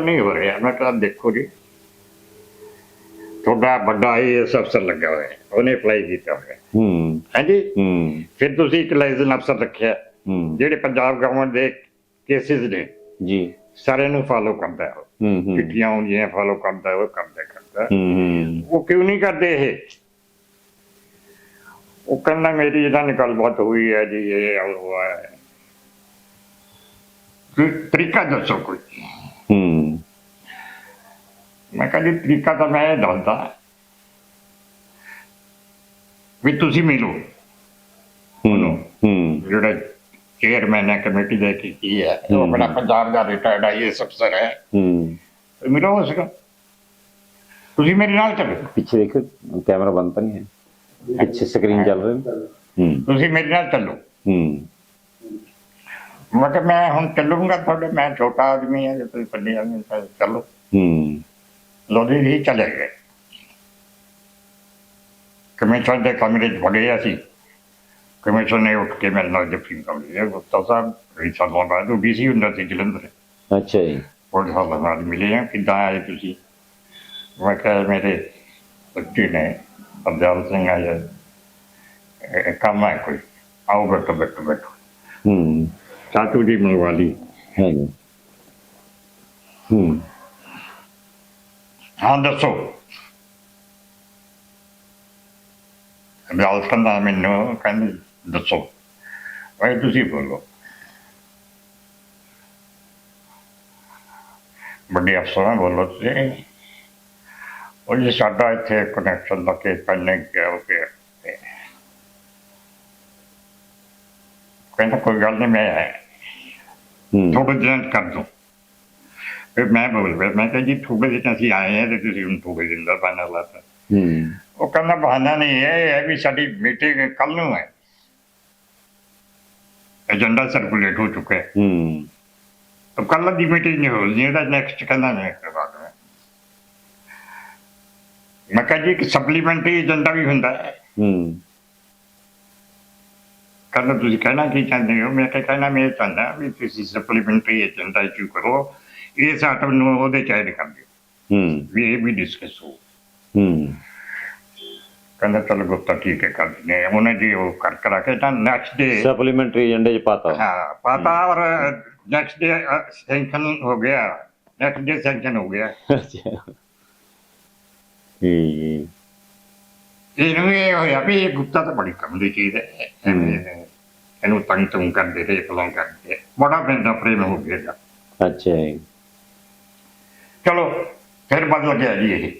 ਨਹੀਂ ਹੋ ਰਿਹਾ। ਮੈਂ ਕਿਹਾ ਦੇਖੋ ਜੀ। ਤੁਹਾਡਾ ਵੱਡਾ ਆਈਐਸ ਅਫਸਰ ਲੱਗਾ ਹੋਇਆ ਹੈ। ਉਹਨੇ ਅਪਲਾਈ ਕੀਤਾ ਹੋਇਆ ਹੈ। ਹੂੰ। ਹਾਂਜੀ ਹੂੰ। ਫਿਰ ਤੁਸੀਂ ਇੱਕ ਲਾਇਸੈਂਸ ਅਫਸਰ ਰੱਖਿਆ। ਹੂੰ। ਜਿਹੜੇ ਪੰਜਾਬ ਗਵਰਨਮੈਂਟ ਦੇ ਕੇਸਿਸ ਨੇ। ਜੀ। ਸਾਰਿਆਂ ਨੂੰ ਫਾਲੋ ਕਰਦਾ ਹੈ ਉਹ। ਹੂੰ ਹੂੰ। ਚਿੱਠੀਆਂ ਆਉਂਦੀਆਂ ਫਾਲੋ ਕਰਦਾ ਹੈ, ਉਹ ਕਰਦਾ ਹੈ, ਕਰਦਾ। ਹੈ। ਉਹ ਕਿਉਂ ਨਹੀਂ ਕਰਦੇ ਇਹ? ਉਹ ਕਹਿੰਦਾ ਮੇਰੀ ਇਹਨਾਂ ਨਾਲ ਗੱਲਬਾਤ ਹੋਈ ਹੈ ਜੀ ਇਹ ਹੋਇਆ ਹੈ। ਕੋਈ ਤਰੀਕਾ ਦੱਸੋ ਕੋਈ। ਹੂੰ। ਮੈਂ ਕਿਹਾ ਜੀ ਤਰੀਕਾ ਤਾਂ ਮੈਂ ਇਹ ਦੱਸਦਾ। ਵੀ ਤੁਸੀਂ ਮਿਲੋ। ਹੂੰ ਹੂੰ। ਜਿਹੜਾ ਚੇਅਰਮੈਨ ਹੈ ਕਮੇਟੀ ਦੇ ਕੀ ਕੀ ਹੈ ਉਹ। ਆਪਣਾ ਪੰਜਾਬ ਦਾ ਰਿਟਾਇਰਡ ਆਈਐਸ ਅਫਸਰ ਹੈ। ਹੂੰ। ਮਿਲੋ ਉਸ ਨੂੰ। ਤੁਸੀਂ ਮੇਰੇ ਨਾਲ ਚੱਲੋ। ਪਿੱਛੇ ਦੇਖੋ ਕੈਮਰਾ ਬੰਦ ਤਾਂ ਨਹੀਂ ਹੈ। ਪਿੱਛੇ ਸਕਰੀਨ ਚੱਲ ਰਹੀ ਹੈ। ਤੁਸੀਂ ਮੇਰੇ ਨਾਲ ਚੱਲੋ। ਹੂੰ। ਮੈਂ ਕਿਹਾ ਮੈਂ ਹੁਣ ਚੱਲੂੰਗਾ ਤੁਹਾਡੇ ਮੈਂ ਛੋਟਾ ਆਦਮੀ ਹਾਂ ਜੇ ਤੁਸੀਂ ਵੱਡੇ ਆਦਮੀ ਤਾਂ ਚੱਲੋ। ਹੂੰ। ਹੀ ਚਲੇ ਗਏ ਕਮਿਸ਼ਨ ਦੇ ਕਮਰੇ 'ਚ ਵੜੇ ਅਸੀਂ। ਕਮਿਸ਼ਨ ਨੇ ਉੱਠ ਕੇ ਮੇਰੇ ਨਾਲ ਕਰ ਲਈ ਗੁਪਤਾ ਸਾਹਿਬ ਸਾਲਾਂ ਬਾਅਦ ਉਹ ਬੀਸੀ ਹੁੰਦਾ ਸੀ ਜਲੰਧਰ। ਅੱਛਾ ਜੀ। ਬਹੁਤ ਸਾਲਾਂ ਬਾਅਦ ਮਿਲੇ ਆ ਕਿੱਦਾਂ ਆਏ ਤੁਸੀਂ? ਮੈਂ ਕਿਹਾ ਮੇਰੇ ਬੱਚੇ ਨੇ ਅਬਦਾਲ ਸਿੰਘ ਆਇਆ ਕੰਮ ਹੈ ਕੋਈ? ਆਓ ਬੈਠੋ ਬੈਠੋ ਬੈਠੋ। ਹੂੰ। ਚਾਚੂ ਦੀ ਮਲਵਾਲੀ ਹੈ ਜੀ ਹੂੰ। ਹਾਂ ਦੱਸੋ। ਅਬਦਾਲ ਸਿੰਘ ਦਾ ਮੈਨੂੰ ਕਹਿੰਦੇ ਦੱਸੋ। ਭਾਈ ਤੁਸੀਂ ਬੋਲੋ। ਵੱਡੇ ਅਫਸਰਾਂ ਬੋਲੋ ਤੁਸੀਂ। ਉਹ ਜੀ ਸਾਡਾ ਇੱਥੇ ਕਨੈਕਸ਼ਨ ਦਾ ਕੇਸ ਪੈਣੇ ਗਿਆ ਹੋ ਗਿਆ ਕਹਿੰਦਾ ਕੋਈ ਗੱਲ ਨਹੀਂ ਮੈਂ ਹੂੰ। ਥੋੜੇ ਦਿਨ ਕਰ ਦੋ। ਫਿਰ ਮੈਂ ਬੋਲ ਪਿਆ ਮੈਂ ਕਿਹਾ ਜੀ ਥੋੜੇ ਦਿਨ ਅਸੀਂ ਆਏ ਹਾਂ ਤੇ ਤੁਸੀਂ ਹੁਣ ਥੋੜੇ ਦਿਨ ਦਾ ਬਹਾਨਾ ਲਾਤਾ ਹੂੰ ਉਹ ਕਹਿੰਦਾ ਬਹਾਨਾ ਨਹੀਂ ਹੈ ਇਹ ਹੈ ਵੀ ਸਾਡੀ ਮੀਟਿੰਗ ਕੱਲ ਨੂੰ ਹੈ ਏਜੰਡਾ ਸਰਕੂਲੇਟ ਹੋ ਚੁੱਕਾ ਹੈ ਹੂੰ ਤਾਂ ਕੱਲ ਦੀ ਮੀਟਿੰਗ ਨਹੀਂ ਹੋਣੀ ਇਹਦਾ ਨੈਕਸਟ ਕਹਿੰਦਾ ਨਹੀਂ ਕਰਵਾ ਦੋ ਮੈਂ ਕਿਹਾ ਜੀ ਇੱਕ ਸਪਲੀਮੈਂਟਰੀ ਏਜੰਡਾ ਵੀ ਹੁੰਦਾ ਹੈ ਹੂੰ ਕਹਿੰਦਾ ਤੁਸੀਂ ਕਹਿਣਾ ਕੀ ਚਾਹੁੰਦੇ ਹੋ ਮੈਂ ਕਿਹਾ ਕਹਿਣਾ ਮੈਂ ਚਾਹੁੰਦਾ ਵੀ ਤੁਸੀਂ ਸਪਲੀਮੈਂਟਰੀ ਏਜੰਡਾ ਇਸ਼ੂ ਕਰੋ ਇਸ ਆਟਮ ਨੂੰ ਉਹਦੇ ਚ ਐਡ ਕਰ ਦਿਓ। ਹੂੰ। ਵੀ ਇਹ ਵੀ ਡਿਸਕਸ ਹੋ ਹੂੰ। ਕਹਿੰਦਾ ਚਲ ਗੁਪਤਾ ਠੀਕ ਹੈ ਕਰ ਦਿੰਦੇ ਉਹਨੇ ਜੀ ਉਹ ਕਰ ਕਰਾ ਕੇ ਤਾਂ ਨੈਕਸਟ ਡੇ ਸਪਲੀਮੈਂਟਰੀ ਏਜੰਡੇ ਚ ਪਾਤਾ। ਹਾਂ ਪਾਤਾ ਔਰ ਨੈਕਸਟ ਡੇ ਸੈਂਕਸ਼ਨ ਹੋ ਗਿਆ। ਨੈਕਸਟ ਡੇ ਸੈਂਕਸ਼ਨ ਹੋ ਗਿਆ। ਹੂੰ। ਇਹਨੂੰ ਇਹ ਹੋਇਆ ਵੀ ਇਹ ਗੁਪਤਾ ਤਾਂ ਬੜੀ ਕੰਮ ਦੀ ਚੀਜ਼ ਹੈ। ਇਹਨੂੰ ਤੰਗ ਤੰਗ ਕਰਦੇ ਰਹੇ ਪਲਾਂ ਕਰਦੇ। ਬੜਾ ਬੰਦਾ ਪ੍ਰੇਮ ਹੋ ਗਿਆ ਅੱਛਾ ਜੀ। ਚਲੋ ਫਿਰ ਬਦਲ ਗਿਆ ਜੀ ਇਹ।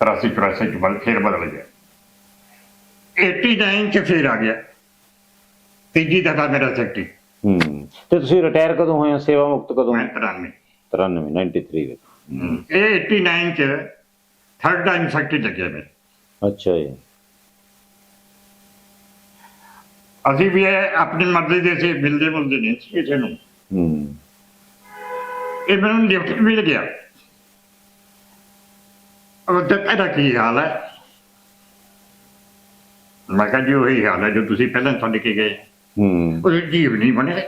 83 84 ਚ ਬਦਲ ਫਿਰ ਬਦਲ ਗਿਆ। 89 ਚ ਫਿਰ ਆ ਗਿਆ। ਤੀਜੀ ਦਫਾ ਮੇਰਾ ਸੈਕਟਰੀ ਹੂੰ। ਤੇ ਤੁਸੀਂ ਰਿਟਾਇਰ ਕਦੋਂ ਹੋਏ ਹੋ? ਸੇਵਾ ਮੁਕਤ ਕਦੋਂ? ਮੈਂ 93 93 93 ਵਿੱਚ। ਇਹ 89 ਚ ਥਰਡ ਟਾਈਮ ਸੈਕਟਰੀ ਲੱਗਿਆ ਮੈਂ ਅੱਛਾ ਜੀ। ਅਸੀਂ ਵੀ ਆਪਣੀ ਮਰਜ਼ੀ ਦੇ ਸੀ ਮਿਲਦੇ ਮੁਲਦੇ ਨਹੀਂ ਕਿਸੇ ਨੂੰ। ਹੂੰ। ਇਹ ਮੈਨੂੰ ਲਿਫਟ ਮਿਲ ਗਿਆ। ਇਹਦਾ ਕੀ ਹਾਲ ਹੈ? ਮੈਂ ਕਿਹਾ ਜੀ ਉਹੀ ਹਾਲ ਹੈ ਜੋ ਤੁਸੀਂ ਪਹਿਲਾਂ ਛੱਡ ਕੇ ਗਏ। ਹੂੰ। ਉਹ ਜੀਵ ਨਹੀਂ ਬਣਿਆ।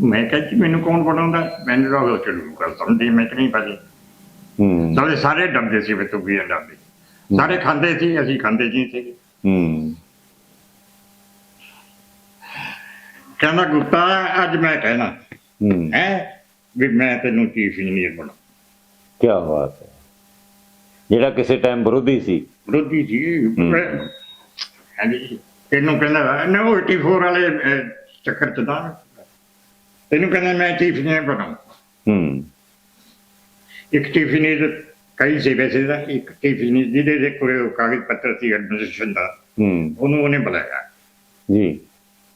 ਮੈਂ ਕਿਹਾ ਜੀ ਮੈਨੂੰ ਕੌਣ ਬਣਾਉਂਦਾ? ਮੈਨੂੰ ਉਹ ਚਲੂ ਕਰ ਸਮਝੀ ਮੈਂ ਕਿ ਨਹੀਂ ਪਾਜੀ ਹੂੰ। ਸਾਰੇ ਸਾਰੇ ਡਰਦੇ ਸੀ ਵੀ ਤੂੰ ਵੀ ਇਹ ਡਰਦੇ ਸਾਰੇ ਖਾਂਦੇ ਸੀ ਅਸੀਂ ਖਾਂਦੇ ਨਹੀਂ ਸੀ ਹੂੰ। ਕਹਿੰਦਾ ਗੁੱਤਾ ਅੱਜ ਮੈਂ ਕਹਿਣਾ ਹੂੰ। ਹੈ ਵੀ ਮੈਂ ਤੈਨੂੰ ਚੀਫ ਇੰਜੀਨੀਅਰ ਬਣਾ ਕੀ ਬਾਤ ਹੈ। ਜਿਹੜਾ ਕਿਸੇ ਟਾਈਮ ਵਿਰੋਧੀ ਸੀ। ਵਿਰੋਧੀ ਸੀ। ਹਾਂਜੀ। ਤੈਨੂੰ ਕਹਿੰਦਾ ਨਾ ਉਹ 84 ਵਾਲੇ ਅਹ, ਚੱਕਰ ਚ ਦਾ ਤੈਨੂੰ ਕਹਿੰਦਾ ਮੈਂ ਇੰਜੀਨੀਅਰ ਬਣਾਉਂ। ਹੂੰ। ਇੱਕ ਚੀਫ ਇੰਜੀਨੀਅਰ ਕਈ ਸੀ ਵੈਸੇ ਦਾ ਇੱਕ ਇੰਜੀਨੀਅਰ ਜਿਹਦੇ ਦੇ ਕੋਲ ਉਹ ਕਾਗਜ਼ ਪੱਤਰ ਸੀ ਐਡਮਿਨਿਸਟ੍ਰੇਸ਼ਨ ਦਾ। ਹੂੰ। ਉਹਨੂੰ ਉਹਨੇ ਬੁਲਾਇਆ। ਜੀ।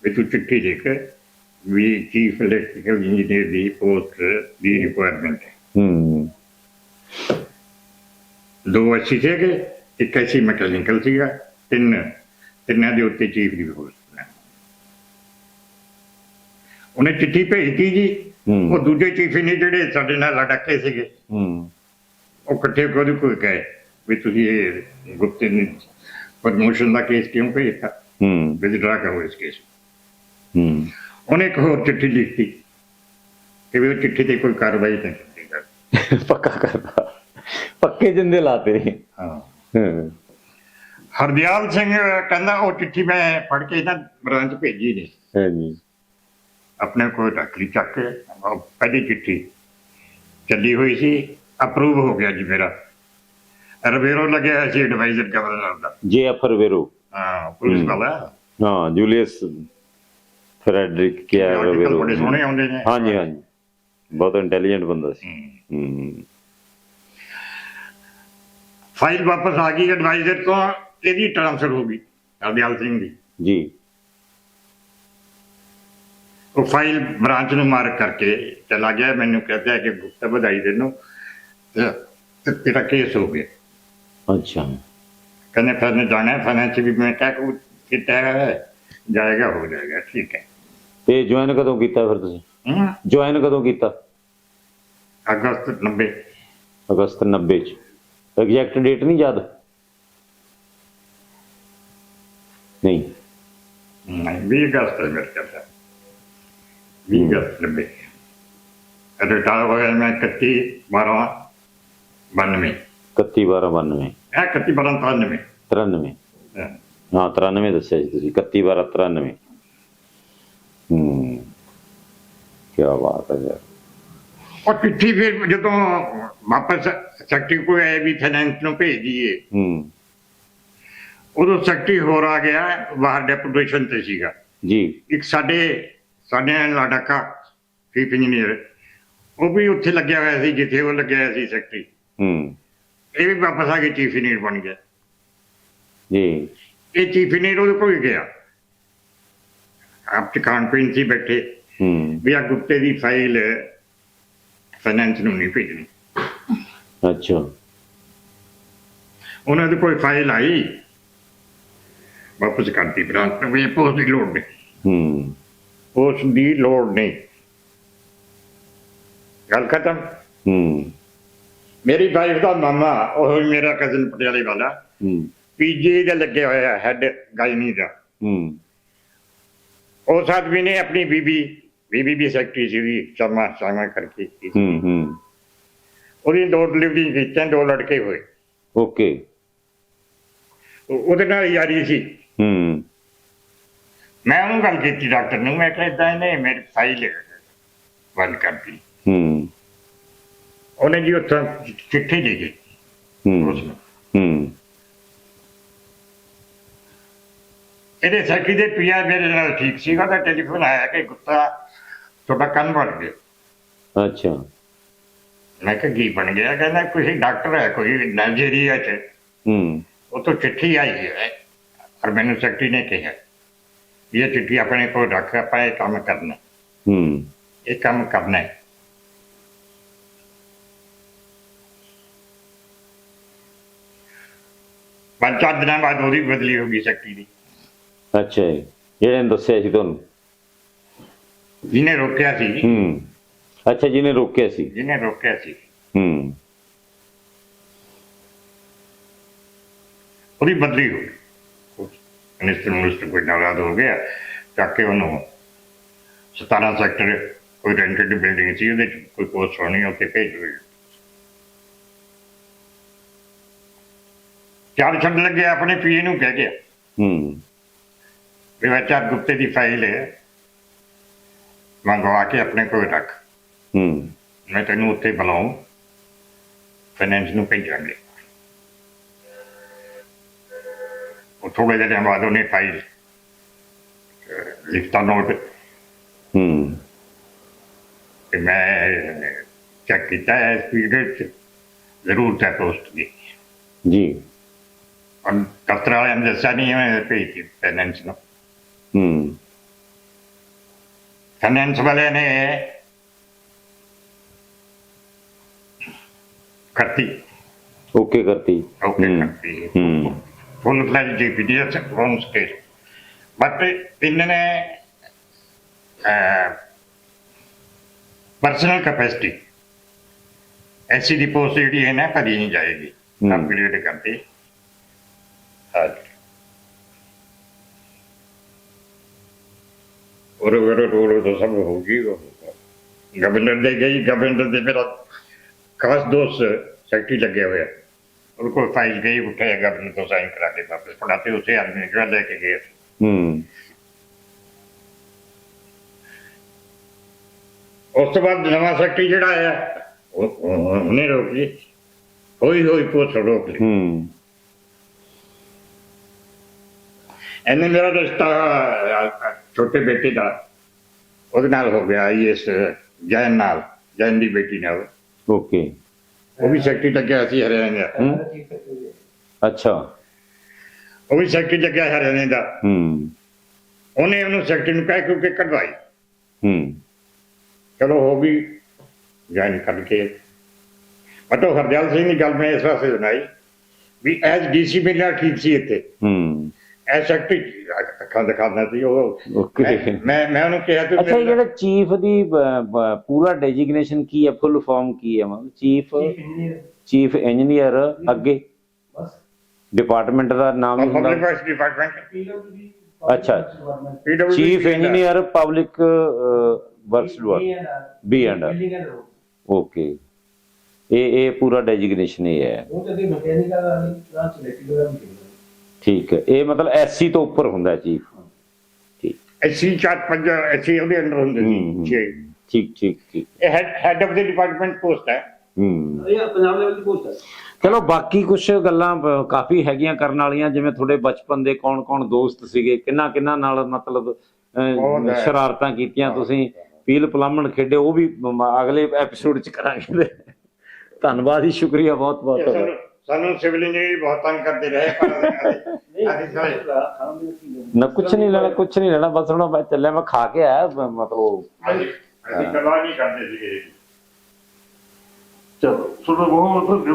ਵੀ ਤੂੰ ਚਿੱਠੀ ਲਿਖ। ਵੀ ਚੀਫ ਇਲੈਕਟ੍ਰੀਕਲ ਇੰਜੀਨੀਅਰ ਦੀ ਪੋਸਟ ਦੀ ਰਿਕੁਆਇਰਮੈਂਟ ਹੈ। ਹੂੰ। ਦੋ ਅੱਛੀ ਸੀਗੇ ਇੱਕ ਐਸੀ ਮੈਕੈਨੀਕਲ ਸੀਗਾ ਤਿੰਨ ਤਿੰਨਾਂ ਦੇ ਉੱਤੇ ਚੀਫ ਦੀ ਪੋਸਟ ਉਹਨੇ ਚਿੱਠੀ ਭੇਜਤੀ ਜੀ। ਉਹ ਦੂਜੇ ਚੀਫ ਨੇ ਜਿਹੜੇ ਸਾਡੇ ਨਾਲ ਲੜਕੇ ਸੀਗੇ ਹੂੰ। ਉਹ ਇਕੱਠੇ ਕੋਈ ਕੋਈ ਗਏ ਵੀ ਤੁਸੀਂ ਇਹ ਗੁਪਤੇ ਨੇ ਪ੍ਰਮੋਸ਼ਨ ਦਾ ਕੇਸ ਕਿਉਂ ਭੇਜਤਾ? ਹੂੰ। ਵਿਦਡਰਾ ਕਰੋ ਇਸ ਕੇਸ ਹੂੰ। ਉਹਨੇ ਇੱਕ ਹੋਰ ਚਿੱਠੀ ਲਿਖਤੀ ਕਿ ਵੀ ਉਹ ਚਿੱਠੀ ਤੇ ਕੋਈ ਕਾਰਵਾਈ ਨਹੀਂ ਪੱਕਾ ਕਰਦਾ। ਪੱਕੇ ਜਿੰਦੇ ਲਾਤੇ। ਹਾਂ। ਹੂੰ। ਹਰਦਿਆਲ ਸਿੰਘ ਕਹਿੰਦਾ ਉਹ ਚਿੱਠੀ ਮੈਂ ਪੜ੍ਹ ਕੇ ਨਾ ਬ੍ਰਾਂਚ ਭੇਜੀ ਨਹੀਂ ਹਾਂਜੀ। ਆਪਣੇ ਕੋਲ ਰੱਖ ਲਈ ਚੱਕ ਕੇ ਉਹ ਪਹਿਲੀ ਚਿੱਠੀ ਚੱਲੀ ਹੋਈ ਸੀ ਅਪਰੂਵ ਹੋ ਗਿਆ ਜੀ ਮੇਰਾ। ਰਵੇਰੋ ਲੱਗਿਆ ਹੋਇਆ ਸੀ ਐਡਵਾਈਜ਼ਰ ਗਵਰਨਰ ਦਾ। ਜੇ ਐਫਰ ਵੇਰੋ ਹਾਂ ਪੁਲਿਸ ਹੂੰ। ਵਾਲਾ। ਹਾਂ ਜੂਲੀਅਸ ਫਰੈਡਰਿਕ ਕਿਆ ਆਰਟੀਕਲ ਵੇਰੋ ਬੜੇ ਸੋਹਣੇ ਆਉਂਦੇ ਨੇ। ਹਾਂਜੀ ਹਾਂਜੀ। ਬਹੁਤ ਇੰਟੈਲੀਜੈਂਟ ਬੰਦਾ ਸੀ। ਹੂੰ। ਫਾਈਲ ਵਾਪਸ ਆ ਗਈ ਐਡਵਾਈਜ਼ਰ ਤੋਂ ਇਹਦੀ ਟ੍ਰਾਂਸਫਰ ਹੋ ਗਈ ਹਰਦਿਆਲ ਸਿੰਘ ਦੀ। ਜੀ। ਉਹ ਫਾਈਲ ਬ੍ਰਾਂਚ ਨੂੰ ਮਾਰਕ ਕਰਕੇ ਚਲਾ ਗਿਆ ਮੈਨੂੰ ਕਹਿੰਦਾ ਹੈ ਕਿ ਗੁਪਤਾ ਵਧਾਈ ਦੇ ਨੂੰ ਤੇ ਤੇਰਾ ਕੇਸ ਹੋ ਗਿਆ। ਅੱਛਾ। ਕਹਿੰਦੇ ਫਿਰ ਨੇ ਜਾਣਾ ਹੈ ਫਾਈਨੈਂਸ ਵੀ ਮੈਂ ਕਿਹਾ ਕਿ ਕਿਤਾ ਜਾਏਗਾ ਹੋ ਜਾਏਗਾ ਠੀਕ ਹੈ। ਤੇ ਜੁਆਇਨ ਕਦੋਂ ਕੀਤਾ ਫਿਰ ਤੁਸੀਂ? ਜੁਆਇਨ ਕਦੋਂ ਕੀਤਾ? ਅਗਸਤ 90 ਅਗਸਤ 90 ਚ। ਐਗਜ਼ੈਕਟ ਡੇਟ ਨਹੀਂ ਯਾਦ? ਨਹੀਂ। ਨਹੀਂ 20 ਅਗਸਤ ਮੇਰੇ ਕਹਿੰਦਾ 20 ਅਗਸਤ 90 ਰਿਟਾਇਰ ਹੋਇਆ ਮੈਂ 31 12 92 31 12 92 ਇਹ 31 12 93 93 ਹਾਂ। ਹਾਂ 93 ਦੱਸਿਆ ਸੀ ਤੁਸੀਂ 31 12 93 ਹੂੰ। ਕੀ ਬਾਤ ਹੈ ਯਾਰ। ਉਹ ਚਿੱਠੀ ਫਿਰ ਜਦੋਂ ਵਾਪਸ ਸੈਕਟਰੀ ਕੋਲ ਆਏ ਵੀ ਫਾਈਨੈਂਸ ਨੂੰ ਭੇਜ ਦਈਏ। ਹੂੰ। ਉਦੋਂ ਸੈਕਟਰੀ ਹੋਰ ਆ ਗਿਆ ਬਾਹਰ ਡੈਪੂਟੇਸ਼ਨ ਤੇ ਸੀਗਾ। ਜੀ। ਇੱਕ ਸਾਡੇ ਸਾਡੇ ਲਾਡਾਕਾ ਚੀਫ ਇੰਜੀਨੀਅਰ ਉਹ ਵੀ ਉੱਥੇ ਲੱਗਿਆ ਹੋਇਆ ਸੀ ਜਿੱਥੇ ਉਹ ਲੱਗਿਆ ਹੋਇਆ ਸੀ ਸੈਕਟਰੀ। ਹੂੰ। ਇਹ ਵੀ ਵਾਪਸ ਆ ਕੇ ਚੀਫ ਇੰਜੀਨੀਅਰ ਬਣ ਗਿਆ। ਜੀ। ਇਹ ਚੀਫ ਇੰਜੀਨੀਅਰ ਉਹਦੇ ਕੋਲ ਗਿਆ। ਆਪ ਟਿਕਾਣ ਪਿੰਡ ਸੀ ਬੈਠੇ। ਹੂੰ। ਵੀ ਆ ਗੁੱਤੇ ਦੀ ਫਾਈਲ ਫਾਈਨੈਂਸ ਨੂੰ ਨਹੀਂ ਭੇਜਣੀ। ਅੱਛਾ। ਉਹਨਾਂ ਦੇ ਕੋਈ ਫਾਈਲ ਆਈ। ਵਾਪਸ ਕਰਤੀ ਬ੍ਰਾਂਚ ਨੂੰ ਵੀ ਪੋਸਟ ਦੀ ਲੋੜ ਨਹੀਂ। ਹੂੰ। ਉਸ ਦੀ ਲੋੜ ਨਹੀਂ। ਗੱਲ ਖਤਮ। ਹੂੰ। ਮੇਰੀ ਵਾਈਫ ਦਾ ਮਾਮਾ ਉਹ ਮੇਰਾ ਕਜ਼ਨ ਪਟਿਆਲੇ ਵਾਲਾ। ਹੂੰ। ਪੀਜੀ ਦਾ ਲੱਗਿਆ ਹੋਇਆ ਹੈਡ ਗਾਇਨੀ ਦਾ। ਹੂੰ। ਉਸ ਆਦਮੀ ਨੇ ਆਪਣੀ ਬੀਬੀ ਬੀਬੀ ਵੀ ਸੈਕਟਰੀ ਸੀ ਵੀ ਸ਼ਰਮਾ ਸ਼ਰਮਾ ਕਰਕੇ ਕੀਤੀ। ਹੂੰ ਹੂੰ। ਉਹਦੀ ਦੋ ਡਿਲੀਵਰੀ ਕੀਤੀਆਂ ਦੋ ਲੜਕੇ ਹੋਏ। ਓਕੇ। ਉਹ- ਉਹਦੇ ਨਾਲ ਯਾਰੀ ਸੀ। ਹੂੰ। ਮੈਂ ਉਹਨੂੰ ਗੱਲ ਕੀਤੀ ਡਾਕਟਰ ਨੂੰ ਮੈਂ ਕਿਹਾ ਇਦਾਂ ਇਹਨੇ ਮੇਰੀ ਫਾਈਲ ਬੰਦ ਕਰਤੀ। ਹੂੰ। ਉਹਨੇ ਜੀ ਉੱਥੋਂ ਚਿੱਠੀ ਲਿਖੀ। ਹੂੰ। ਹੂੰ। ਇਹਦੇ ਸੈਕਟਰੀ ਦੇ ਪੀਆ ਮੇਰੇ ਨਾਲ ਠੀਕ ਸੀਗਾ ਤਾਂ ਟੈਲੀਫੋਨ ਆਇਆ ਕਿ ਗੁੱਤਾ ਤੁਹਾਡਾ ਕੰਨ ਬਣ ਗਿਆ। ਅੱਛਾ। ਮੈਂ ਕਿਹਾ ਕੀ ਬਣ ਗਿਆ? ਕਹਿੰਦਾ ਕੋਈ ਡਾਕਟਰ ਹੈ ਕੋਈ ਨਾਈਜੀਰੀਆ ਚ। ਹੂੰ। ਉਹ ਤੋਂ ਚਿੱਠੀ ਆਈ ਹੈ। ਮੈਨੂੰ ਸੈਕਟਰੀ ਨੇ ਕਿਹਾ ਵੀ ਇਹ ਚਿੱਠੀ ਆਪਣੇ ਕੋਲ ਰੱਖ ਆਪਾਂ ਇਹ ਕੰਮ ਕਰਨਾ ਹੂੰ। ਇਹ ਕੰਮ ਕਰਨਾ ਹੈ। ਪੰਜ ਚਾਰ ਦਿਨਾਂ ਬਾਅਦ ਉਹਦੀ ਬਦਲੀ ਹੋ ਗਈ ਸੈਕਟਰੀ ਦੀ। ਅੱਛਾ ਜੀ ਜਿਹੜੇ ਨੇ ਦੱਸਿਆ ਸੀ ਤੁਹਾਨੂੰ? ਜਿਹਨੇ ਰੋਕਿਆ ਸੀ। ਹੂੰ ਅੱਛਾ ਜਿਹਨੇ ਰੋਕਿਆ ਸੀ। ਜਿਹਨੇ ਰੋਕਿਆ ਸੀ। ਹੂੰ। ਉਹਦੀ ਬਦਲੀ ਹੋ ਗਈ। ਮਿਨਿਸਟਰ ਮਿਨਿਸਟਰ ਕੋਈ ਨਾਰਾਜ਼ ਹੋ ਗਿਆ ਚੱਕ ਕੇ ਉਹਨੂੰ 17 ਸੈਕਟਰ ਕੋਈ ਰੈਂਟਡ ਬਿਲਡਿੰਗ ਸੀ ਉਹਦੇ ਚ ਕੋਈ ਪੋਸਟ ਹੋਣੀ ਉੱਥੇ ਭੇਜ ਦਿਓ ਚਾਰ ਛੱਡ ਲੱਗੇ ਆਪਣੇ ਪੀਏ ਨੂੰ ਕਹਿ ਗਿਆ। ਹੂੰ। ਬੱਚਾ ਗੁਪਤੇ ਦੀ ਫਾਈਲ ਹੈ ਮੰਗਵਾ ਕੇ ਆਪਣੇ ਕੋਲ ਰੱਖ। ਹੂੰ। ਮੈਂ ਤੈਨੂੰ ਉੱਥੇ ਬੁਲਾਉਂ ਫਾਈਨੈਂਸ ਨੂੰ ਭੇਜਾਂਗੇ। ਉਹ ਥੋੜੇ ਦਿਨਾਂ ਬਾਅਦ ਉਹਨੇ ਫਾਈਲ ਲਿਖਤਾ ਨੋਟ ਹੂੰ। ਕਿ ਮੈਂ ਚੈੱਕ ਕੀਤਾ ਹੈ ਸਪੀਡ ਚ ਜ਼ਰੂਰ ਹੈ ਪੋਸਟ ਦੀ। ਜੀ। ਔਰ ਦਫ਼ਤਰ ਵਾਲਿਆਂ ਨੇ ਦੱਸਿਆ ਨਹੀਂ ਮੈਂ ਭੇਜੀ ਫਾਈਨੈਂਸ ਨੂੰ। కన్విన్స్ వలెనే కత్తి ఓకే కత్తి ఓకే కత్తి full fledge PTS home stage but പിന്നെ पर्सनल कैपेसिटी ऐसी डिपोजिट जी है ना करी नहीं जाएगी अपग्रेड करके ਕਰਦੇ ਹਾਂ ਔਰ ਉਹ ਰੋਲ ਤਾਂ ਸਭ ਹੋਗੀ ਉਹ ਗਵਰਨਰ ਦੇ ਗਈ ਗਵਰਨਰ ਦੇ ਮੇਰਾ ਖਾਸ ਦੋਸਤ ਸੈਕਟਰੀ ਲੱਗੇ ਹੋਏ ਆ ਉਹਦੇ ਕੋਲ ਫਾਈਲ ਗਈ ਉੱਠੇ ਗਵਰਨਰ ਤੋਂ ਸਾਈਨ ਕਰਾ ਕੇ ਵਾਪਸ ਪੜਾਤੇ ਉਸੇ ਆਦਮੀ ਨੇ ਜੋ ਲੈ ਕੇ ਗਏ ਹੂੰ ਉਸ ਤੋਂ ਬਾਅਦ ਨਵਾਂ ਸੈਕਟਰੀ ਜਿਹੜਾ ਆਇਆ ਉਹ ਉਹ- ਉਹਨੇ ਛੋਟੇ ਬੇਟੇ ਦਾ ਉਹਦੇ ਨਾਲ ਹੋ ਗਿਆ ਇਸ ਜੈਨ ਨਾਲ ਜੈਨ ਦੀ ਬੇਟੀ ਨਾਲ। ਓਕੇ। ਉਹ ਵੀ ਸੈਕਟਰੀ ਲੱਗਿਆ ਸੀ ਹਰਿਆਣੇ ਦਾ। ਹੂੰ? ਅੱਛਾ। ਉਹ ਵੀ ਸੈਕਟਰੀ ਲੱਗਿਆ ਹਰਿਆਣੇ ਦਾ। ਹੂੰ। ਉਹਨੇ ਉਹਨੂੰ ਸੈਕਟਰੀ ਨੂੰ ਕਹਿ ਕਿਉਂਕਿ ਕਢਵਾਈ। ਹੂੰ। ਚਲੋ ਹੋ ਗਈ ਜੈਨ ਕੱਢ ਕੇ। ਮਤਲਬ ਹਰਦਿਆਲ ਸਿੰਘ ਦੀ ਗੱਲ ਮੈਂ ਇਸ ਵਾਸਤੇ ਸੁਣਾਈ ਵੀ ਐਸ ਡੀਸੀ ਮੇਰਾ ਠੀਕ ਸੀ ਇੱਥੇ। ਹੂੰ। ਐਸ ਸੈਕਟਰੀ ਅੱਖਾਂ ਦਿਖਾਉਂਦਾ ਸੀ ਉਹ ਮੈਂ- ਮੈਂ ਉਹਨੂੰ ਕਿਹਾ ਤੂੰ ਅੱਛਾ ਜਿਹੜਾ ਚੀਫ ਦੀ ਬ- ਬ- ਪੂਰਾ ਡੈਜਿਗਨੇਸ਼ਨ ਕੀ ਹੈ ਫੁੱਲ ਫਾਰਮ ਕੀ ਹੈ? ਮਤਲਬ ਚੀਫ ਚੀਫ ਇੰਜੀਨੀਅਰ ਅੱਗੇ। ਡਿਪਾਰਟਮੈਂਟ ਦਾ ਨਾਮ ਹੀ ਪਬਲਿਕ ਹੁੰਦਾ ਵਰਕਸ ਡਿਪਾਰਟਮੈਂਟ ਅੱਛਾ। Chief. Engineer public works department B and okay. ਇਹ ਇਹ ਪੂਰਾ ਡੈਜਿਗਨੇਸ਼ਨ ਇਹ ਹੈ। ਠੀਕ ਹੈ। ਇਹ ਮਤਲਬ ਐਸਸੀ ਤੋਂ ਉੱਪਰ ਹੁੰਦਾ ਚੀਫ ਠੀਕ। ਐਸੀ ਚਾਰ ਪੰਜ ਐਸੀ ਉਹਦੇ ਅੰਡਰ ਹੁੰਦੇ ਹੂੰ, ਛੇ ਠੀਕ ਠੀਕ ਠੀਕ। ਇਹ head of the department post ਹੈ। ਹੂੰ। ਪੰਜਾਬ ਲੈਵਲ ਦੀ ਪੋਸਟ ਹੈ। ਚਲੋ ਬਾਕੀ ਕੁਝ ਗੱਲਾਂ ਕਾਫੀ ਹੈਗੀਆਂ ਕਰਨ ਵਾਲੀਆਂ। ਜਿਵੇਂ ਤੁਹਾਡੇ ਬਚਪਨ ਦੇ ਕੌਣ-ਕੌਣ ਦੋਸਤ ਸੀਗੇ? ਕਿੰਨਾ ਕਿੰਨਾ ਨਾਲ ਮਤਲਬ ਅਹ, ਬਹੁਤ ਹੈ। ਸ਼ਰਾਰਤਾਂ ਕੀਤੀਆਂ ਤੁਸੀਂ। ਪੀਲ ਪਲਾਮਣ ਖੇਡੇ ਉਹ ਵੀ ਮ- ਅਗਲੇ ਐਪੀਸੋਡ ਚ ਕਰਾਂਗੇ। ਧੰਨਵਾਦ ਜੀ ਸ਼ੁਕਰੀਆ ਬਹੁਤ ਇਹ ਬਹੁਤ ਸਾਨੂੰ ਸਾਨੂੰ ਸਿਵਲ ਇੰਜੀਨੀਅਰ ਬਹੁਤ ਤੰਗ ਕਰਦੇ ਰਹੇ ਪਰ ਅਸੀਂ ਸਾਰੇ ਨਾ ਕੁਝ ਨਹੀਂ ਲੈਣਾ ਕੁਝ ਨਹੀਂ ਲੈਣਾ ਬਸ ਹੁਣ ਮੈਂ ਚੱਲਿਆ ਮੈਂ ਖਾ ਕੇ ਆਇਆ ਮ- ਮਤਲਬ ਅਸੀਂ ਅਸੀਂ ਪਰਵਾਹ ਨਹੀਂ ਕਰਦੇ ਸੀਗੇ। ਚਲੋ ਸੁਣੋ ਬਹੁਤ